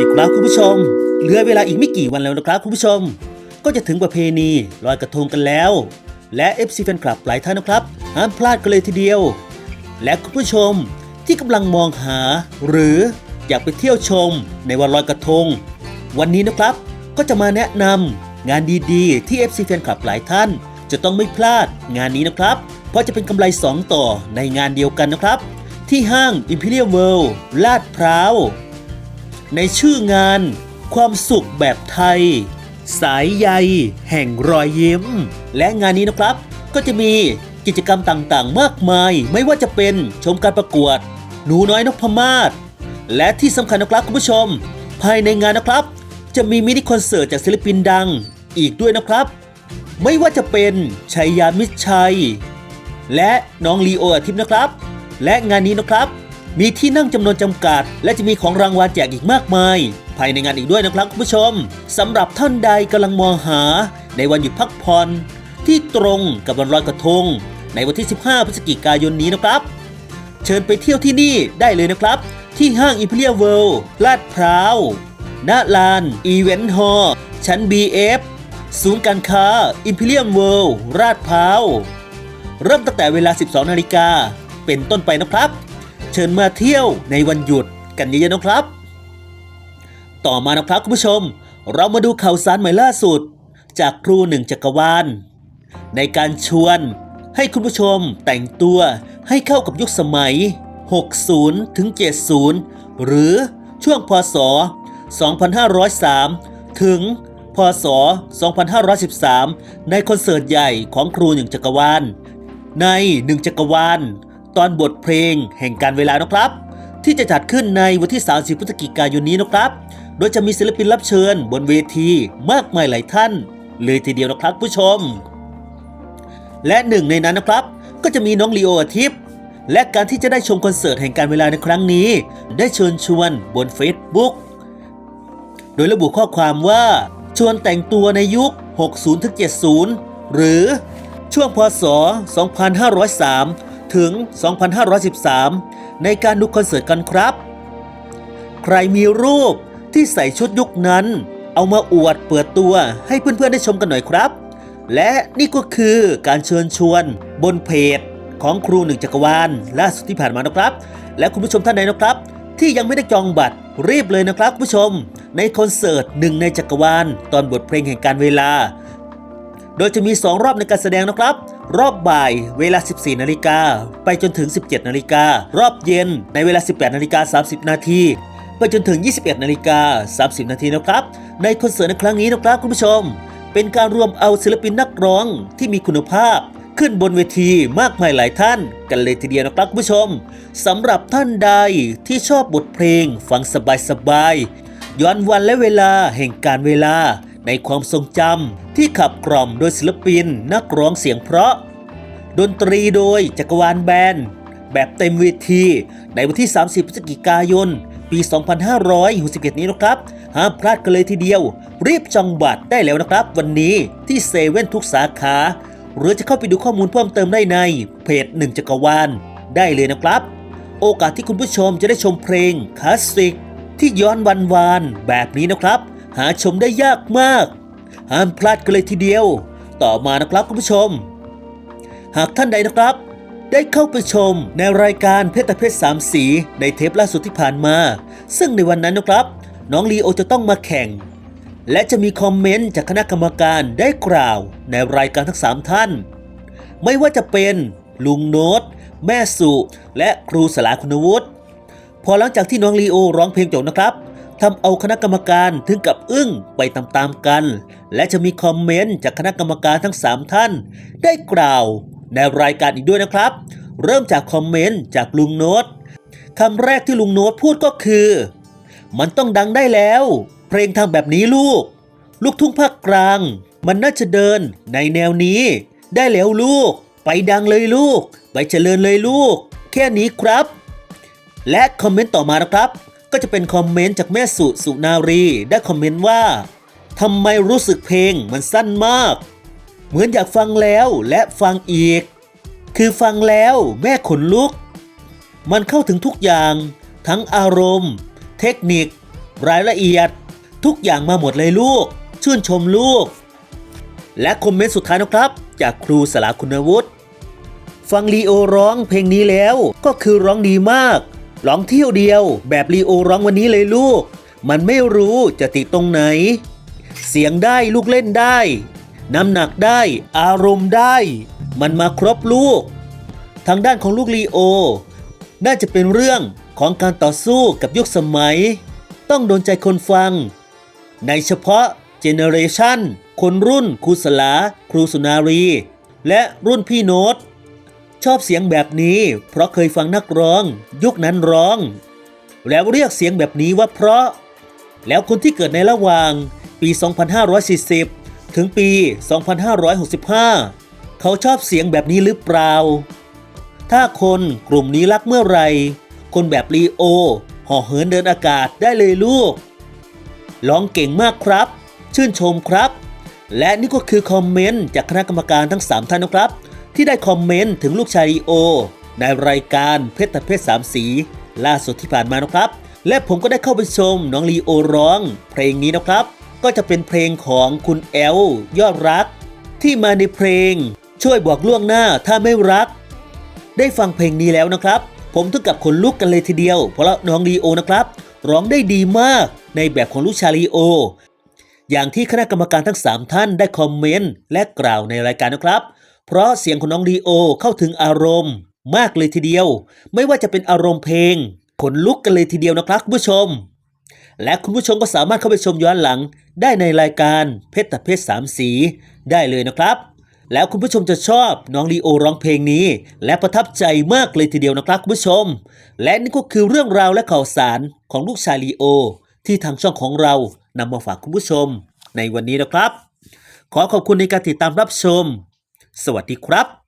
ดีครับคุณผู้ชม เหลือเวลาอีกไม่กี่วันแล้วนะครับคุณผู้ชม ก็จะถึงประเพณีลอยกระทงกันแล้ว และ FC แฟนคลับหลายท่านนะครับห้ามพลาดกันเลยทีเดียว และคุณผู้ชมที่กำลังมองหา หรืออยากไปเที่ยวชมในวันลอยกระทง วันนี้นะครับก็จะมาแนะนำงานดีๆ ที่ FC แฟนคลับหลายท่าน จะต้องไม่พลาดงานนี้นะครับ เพราะจะเป็นกำไร 2 ต่อในงานเดียวกันนะครับ ที่ห้าง Imperial World ลาดพร้าว ในชื่องาน ความสุขแบบไทย สายใยแห่งรอยยิ้ม และงานนี้นะครับ ก็จะมีกิจกรรมต่างๆ มากมาย ไม่ว่าจะเป็นชมการประกวด หนูน้อยนพมาศและที่สำคัญนะครับคุณผู้ชม ภายในงานนะครับ จะมีมินิคอนเสิร์ตจากศิลปินดังอีกด้วยนะครับ ไม่ว่าจะเป็นชัยยามิชัย และน้องลีโออาทิตย์นะครับ และงานนี้นะครับ มีที่นั่งจำนวนจำกัด และจะมีของรางวัลแจกอีกมากมาย ภายในงานอีกด้วยนะครับคุณผู้ชมสำหรับท่านใดกำลังมองหา ในวันหยุดพักผ่อนที่ตรงกับวันลอยกระทง ในวันที่ 15 พฤศจิกายนนี้นะครับ เชิญไปเที่ยวที่นี่ได้เลยนะครับ ที่ห้าง Imperial World ลาดพร้าวณลานอีเวนต์ฮอลล์ชั้น BF ศูนย์การค้า Imperial World ลาดพร้าวเริ่มตั้งแต่เวลา 12 นาฬิกาเป็นต้นไปนะครับ เชิญมาเที่ยวในวันหยุดกันเยอะๆนะครับ ต่อมานะครับคุณผู้ชม เรามาดูข่าวสารใหม่ล่าสุด จากครูหนึ่งจักรวาล ในการชวนให้คุณผู้ชมแต่งตัวให้เข้ากับยุคสมัย 60 ถึง 70 หรือช่วงพศ 2503 ถึงพศ 2513 ในคอนเสิร์ตใหญ่ของครูหนึ่งจักรวาล ในหนึ่งจักรวาล ตอนบทเพลงแห่งการเวลานะครับ ที่จะจัดขึ้นในวันที่ 30พฤศจิกายนนี้นะครับ โดยจะมีศิลปินรับเชิญบนเวทีมากมายหลายท่าน เลยทีเดียวนะครับผู้ชม และหนึ่งในนั้นนะครับ ก็จะมีน้องลีโออาทิตย์และการที่จะได้ชมคอนเสิร์ตแห่งการเวลาในครั้งนี้ ได้เชิญชวนบน Facebook โดยระบุข้อความว่าชวนแต่งตัวในยุค 60-70 หรือช่วงพศ 2503 ถึง 2513 ในการดูคอนเสิร์ตกันครับ ใครมีรูปที่ใส่ชุดยุคนั้น เอามาอวดเปิดตัวให้เพื่อนๆได้ชมกันหน่อยครับ และนี่ก็คือการเชิญชวนบนเพจของครูหนึ่งจักรวาลล่าสุดที่ผ่านมานะครับ และคุณผู้ชมท่านใดนะครับ ที่ยังไม่ได้จองบัตรรีบเลยนะครับคุณผู้ชม ในคอนเสิร์ตหนึ่งในจักรวาลตอนบทเพลงแห่งการเวลา โดยจะมี 2 รอบในการแสดงนะครับ รอบบ่ายเวลา 14 นาฬิกา ไปจนถึง 17 นาฬิกา รอบเย็นในเวลา 18 นาฬิกา 30 นาทีไปจนถึง 21 นาฬิกา 30 นาทีนะครับ ในคอนเสิร์ตในครั้งนี้นะครับคุณผู้ชม เป็นการรวมเอาศิลปินนักร้องที่มีคุณภาพ ขึ้นบนเวทีมากมายหลายท่าน กันเลยทีเดียวนะครับคุณผู้ชมสำหรับท่านใดที่ชอบบทเพลงฟังสบายๆย้อนวันและเวลาแห่งการเวลา ในความทรงจำที่ขับกล่อมโดยศิลปินนักร้องเสียงเพราะ ดนตรีโดยจักรวาลแบนด์แบบเต็มเวทีในวันที่ 30 พฤศจิกายน ปี 2561 นี้นะครับ ห้ามพลาดกันเลยทีเดียว รีบจองบัตรได้แล้วนะครับ วันนี้ที่เซเว่นทุกสาขา หรือจะเข้าไปดูข้อมูลเพิ่มเติมได้ในเพจหนึ่งจักรวาลได้เลยนะครับ โอกาสที่คุณผู้ชมจะได้ชมเพลงคลาสสิกที่ย้อนวันวานแบบนี้นะครับ หาชมได้ยากมาก ห้ามพลาดกันเลยทีเดียว ต่อมานะครับคุณผู้ชม หากท่านใดนะครับ ได้เข้าไปชมในรายการเพชรตะเพชรสามสีในเทปล่าสุดที่ผ่านมา ซึ่งในวันนั้นนะครับ น้องลีโอจะต้องมาแข่ง และจะมีคอมเมนต์จากคณะกรรมการได้กล่าว ในรายการทั้ง3ท่าน ไม่ว่าจะเป็นลุงโน้ตแม่สุและครูสลาคุณวุฒิพอหลังจากที่น้องลีโอร้องเพลงจบนะครับ ทำเอาคณะกรรมการถึงกับอึ้งไปตามๆกัน และจะมีคอมเมนต์จากคณะกรรมการทั้ง 3 ท่าน ได้กล่าวในรายการอีกด้วยนะครับ เริ่มจากคอมเมนต์จากลุงโน้ตคำแรกที่ลุงโน้ตพูดก็คือ มันต้องดังได้แล้ว เพลงทางแบบนี้ลูก ลูกทุ่งภาคกลาง มันน่าจะเดินในแนวนี้ ได้แล้วลูก ไปดังเลยลูก ไปเจริญเลยลูก แค่นี้ครับ และคอมเมนต์ต่อมานะครับ ก็จะเป็นคอมเมนต์จากแม่สุสุนารีได้คอมเมนต์ว่าทำไมรู้สึกเพลงมันสั้นมาก เหมือนอยากฟังแล้วและฟังอีก คือฟังแล้วแม่ขนลุก มันเข้าถึงทุกอย่าง ทั้งอารมณ์ เทคนิค รายละเอียด ทุกอย่างมาหมดเลยลูก ชื่นชมลูก และคอมเมนต์สุดท้ายนะครับ จากครูสลาคุณวุฒิฟังลีโอร้องเพลงนี้แล้วก็คือร้องดีมาก ร้องเที่ยวเดียว แบบลีโอร้องวันนี้เลยลูก มันไม่รู้จะติดตรงไหน เสียงได้ลูกเล่นได้ น้ำหนักได้ อารมณ์ได้ มันมาครบลูก ทางด้านของลูกลีโอ น่าจะเป็นเรื่องของการต่อสู้กับยุคสมัย ต้องโดนใจคนฟัง ในเฉพาะเจเนเรชันคนรุ่นครูสลา ครูสุนารี และรุ่นพี่โน้ต ชอบเสียงแบบนี้ เพราะเคยฟังนักร้อง ยุคนั้นร้อง แล้วเรียกเสียงแบบนี้ว่าเพราะ แล้วคนที่เกิดในระหว่างปี 2540 ถึงปี 2565 เขาชอบเสียงแบบนี้หรือเปล่า ถ้าคนกลุ่มนี้รักเมื่อไหรคนแบบลีโอ ห่อเหินเดินอากาศได้เลยลูก ร้องเก่งมากครับ ชื่นชมครับ และนี่ก็คือคอมเมนต์จากคณะกรรมการทั้ง 3 ท่านนะครับ ที่ได้คอมเมนต์ถึงลูกชายลีโอ ในรายการเพชรตเพชรสามสี ล่าสุดที่ผ่านมานะครับ และผมก็ได้เข้าไปชมน้องลีโอร้อง เพลงนี้นะครับ ก็จะเป็นเพลงของคุณแอลยอดรัก ที่มาในเพลง ช่วยบอกล่วงหน้าถ้าไม่รัก ได้ฟังเพลงนี้แล้วนะครับ ผมถึงกับขนลุกกันเลยทีเดียว เพราะน้องลีโอนะครับ ร้องได้ดีมากในแบบของลูกชายลีโออย่างที่คณะกรรมการทั้ง 3 ท่านได้คอมเมนต์และกล่าวในรายการนะครับ เพราะเสียงของน้องลีโอเข้าถึงอารมณ์ มากเลยทีเดียว ไม่ว่าจะเป็นอารมณ์เพลง ขนลุกกันเลยทีเดียวนะครับคุณผู้ชม และคุณผู้ชมก็สามารถเข้าไปชมย้อนหลัง ได้ในรายการเพชรตะเพชรสามสีได้เลยนะครับ แล้วคุณผู้ชมจะชอบน้องลีโอร้องเพลงนี้ และประทับใจมากเลยทีเดียวนะครับคุณผู้ชม และนี่ก็คือเรื่องราวและข่าวสารของลูกชายลีโอ ที่ทางช่องของเรานำมาฝากคุณผู้ชม ในวันนี้นะครับ ขอขอบคุณในการติดตามรับชม สวัสดีครับ